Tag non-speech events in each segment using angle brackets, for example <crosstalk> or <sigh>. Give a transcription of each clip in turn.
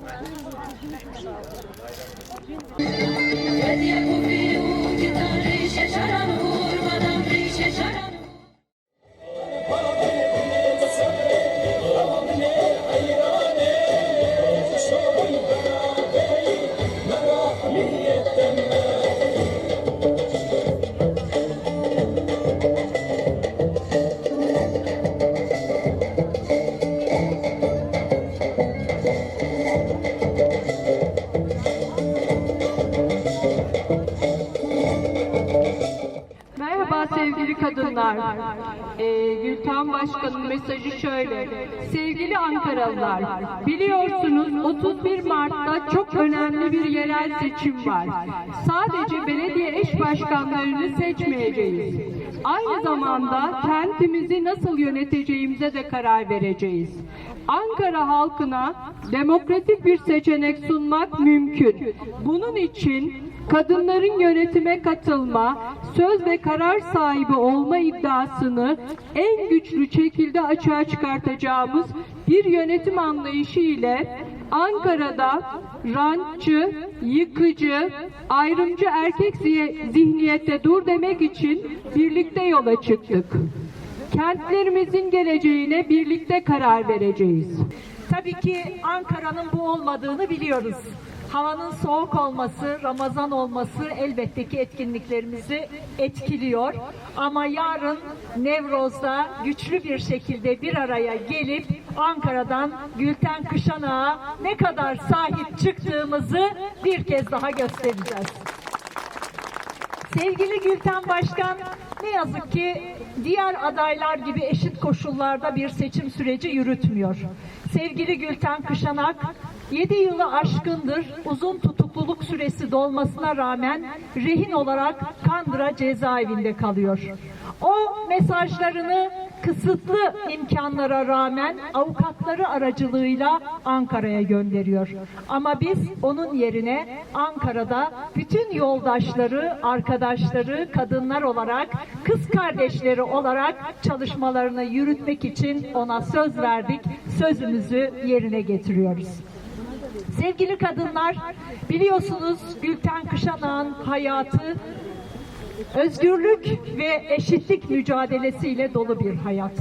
Я не купил гитары. Thank <laughs> you. Kadınlar. Ee, Gülten Başkan'ın mesajı şöyle. Sevgili Ankaralılar, biliyorsunuz 31 Mart'ta çok önemli bir yerel seçim var. Sadece belediye eş başkanlarını seçmeyeceğiz. Aynı zamanda kentimizi nasıl yöneteceğimize de karar vereceğiz. Ankara halkına demokratik bir seçenek sunmak mümkün. Bunun için kadınların yönetime katılma, söz ve karar sahibi olma iddiasını en güçlü şekilde açığa çıkartacağımız bir yönetim anlayışı ile Ankara'da rantçı, yıkıcı, ayrımcı erkek zihniyette dur demek için birlikte yola çıktık. Kentlerimizin geleceğine birlikte karar vereceğiz. Tabii ki Ankara'nın bu olmadığını biliyoruz. Havanın soğuk olması, Ramazan olması elbette ki etkinliklerimizi etkiliyor. Ama yarın Nevroz'da güçlü bir şekilde bir araya gelip Ankara'dan Gülten Kışanak'a ne kadar sahip çıktığımızı bir kez daha göstereceğiz. Sevgili Gülten Başkan, ne yazık ki diğer adaylar gibi eşit koşullarda bir seçim süreci yürütmüyor. Sevgili Gülten Kışanak, 7 yılı aşkındır uzun tutukluluk süresi dolmasına rağmen rehin olarak Kandıra cezaevinde kalıyor. O mesajlarını kısıtlı imkanlara rağmen avukatları aracılığıyla Ankara'ya gönderiyor. Ama biz onun yerine Ankara'da bütün yoldaşları, arkadaşları, kadınlar olarak, kız kardeşleri olarak çalışmalarını yürütmek için ona söz verdik. Sözümüzü yerine getiriyoruz. Sevgili kadınlar, biliyorsunuz Gülten Kışanak'ın hayatı özgürlük ve eşitlik mücadelesiyle dolu bir hayat.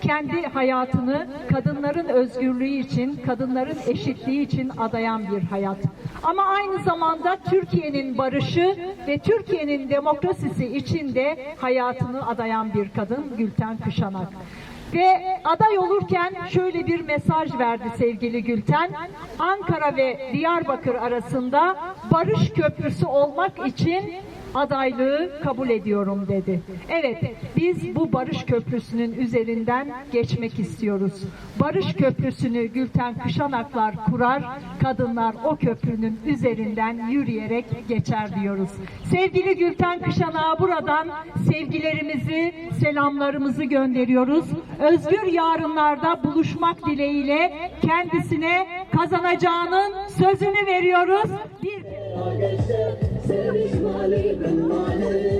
Kendi hayatını kadınların özgürlüğü için, kadınların eşitliği için adayan bir hayat. Ama aynı zamanda Türkiye'nin barışı ve Türkiye'nin demokrasisi için de hayatını adayan bir kadın Gülten Kışanak. Ve aday olurken şöyle bir mesaj verdi sevgili Gülten. Ankara ve Diyarbakır arasında barış köprüsü olmak için adaylığı kabul ediyorum dedi. Evet, biz bu barış köprüsünün üzerinden geçmek istiyoruz. Barış köprüsünü Gülten Kışanaklar kurar, kadınlar o köprünün üzerinden yürüyerek geçer diyoruz. Sevgili Gülten Kışanak'a buradan sevgilerimizi, selamlarımızı gönderiyoruz. Özgür yarınlarda buluşmak dileğiyle kendisine kazanacağının sözünü veriyoruz. Bir Sevinç ben mali